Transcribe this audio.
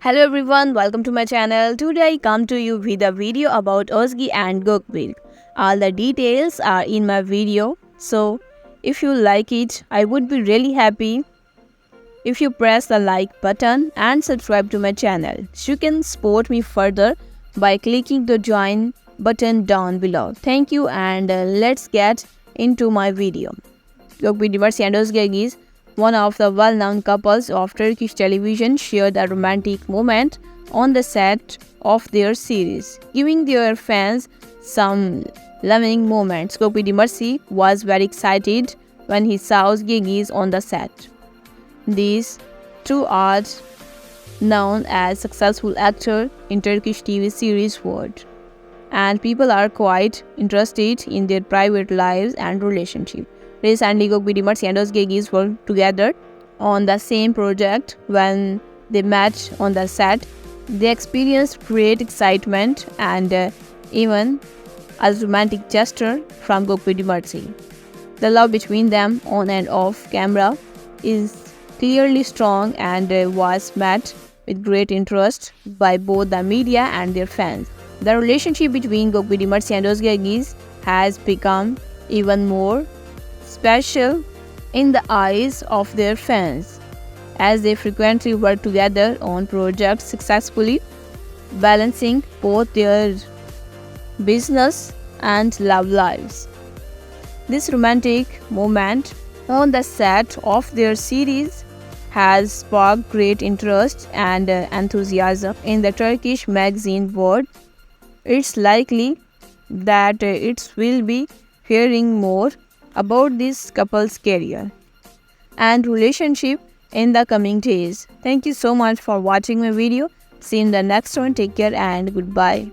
Hello everyone, welcome to my channel. Today I come to you with a video about Ozgi and Gokbil. All the details are in my video. So if you like it, I would be really happy if you press the like button and subscribe to my channel. You can support me further by clicking the join button down below. Thank you and uh, let's get into my video. Gökbil Dimarsi and Özge one of the well-known couples of Turkish television, shared a romantic moment on the set of their series, giving their fans some loving moments. Gökbil Dimarsi was very excited when he saw Özge on the set. These two are known as successful actor in Turkish TV series world and people are quite interested in their private lives and relationship. Recently, Gökbil Dimarsi and Özge worked together on the same project when they met on the set. They experienced great excitement and uh, even a romantic gesture from Gökbil Dimarsi. The love between them on and off camera is clearly strong and uh, was met with great interest by both the media and their fans. The relationship between Gökbil Dimarsi and Özge has become even more special in the eyes of their fans as they frequently work together on projects successfully balancing both their business and love lives. This romantic moment on the set of their series has sparked great interest and uh, enthusiasm in the Turkish magazine world it's likely that it will be hearing more about this couple's career and relationship in the coming days. Thank you so much for watching my video. See you in the next one. Take care and goodbye.